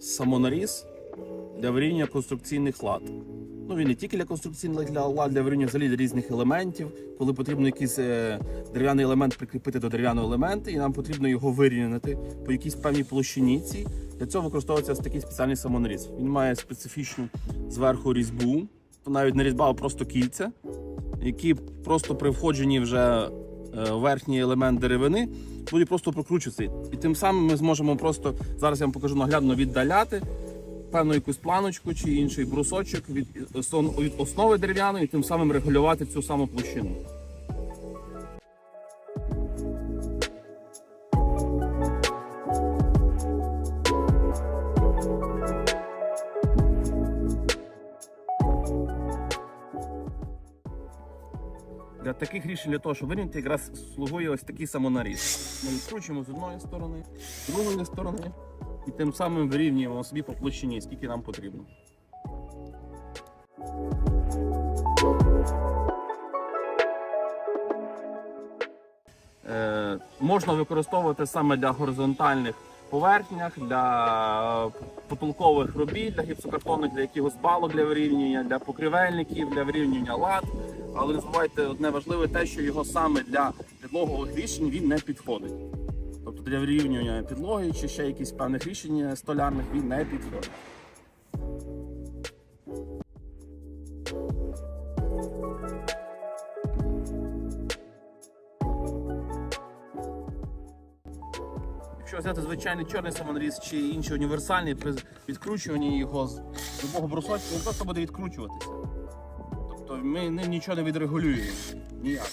Самонаріз для вирівняння конструкційних лад. Ну, він не тільки для конструкційних для лад, для вирівняння взагалі різних елементів. Коли потрібно якийсь е, дерев'яний елемент прикріпити до дерев'яного елемента, і нам потрібно його вирівняти по якійсь певній площині. Для цього використовується такий спеціальний самонаріз. Він має специфічну зверху різьбу, навіть не різьба, а просто кільця, які просто при входженні вже верхній елемент деревини будуть просто прокручуватися. І тим самим ми зможемо просто зараз я вам покажу наглядно віддаляти певну якусь планочку чи інший брусочок від, осон- від основи дерев'яної, і тим самим регулювати цю саму площину. Для таких рішень, для того, щоб вирівняти, якраз слугує ось такий самонаріз. Ми відкручуємо з одної сторони, з другої сторони, і тим самим вирівнюємо собі по площині, скільки нам потрібно. Е, можна використовувати саме для горизонтальних поверхнях, для потолкових робіт, для гіпсокартонних, для якихось балок для вирівнювання, для покривельників, для вирівнювання лад. Але не забувайте одне важливе те, що його саме для підлогових рішень він не підходить. Тобто для вирівнювання підлоги чи ще якісь певних рішень столярних він не підходить. Якщо взяти звичайний чорний самонаріз чи інший універсальний, при відкручуванні його з любого брусочка, він просто буде відкручуватися. Тобто ми нічого не відрегулюємо. Ніяк.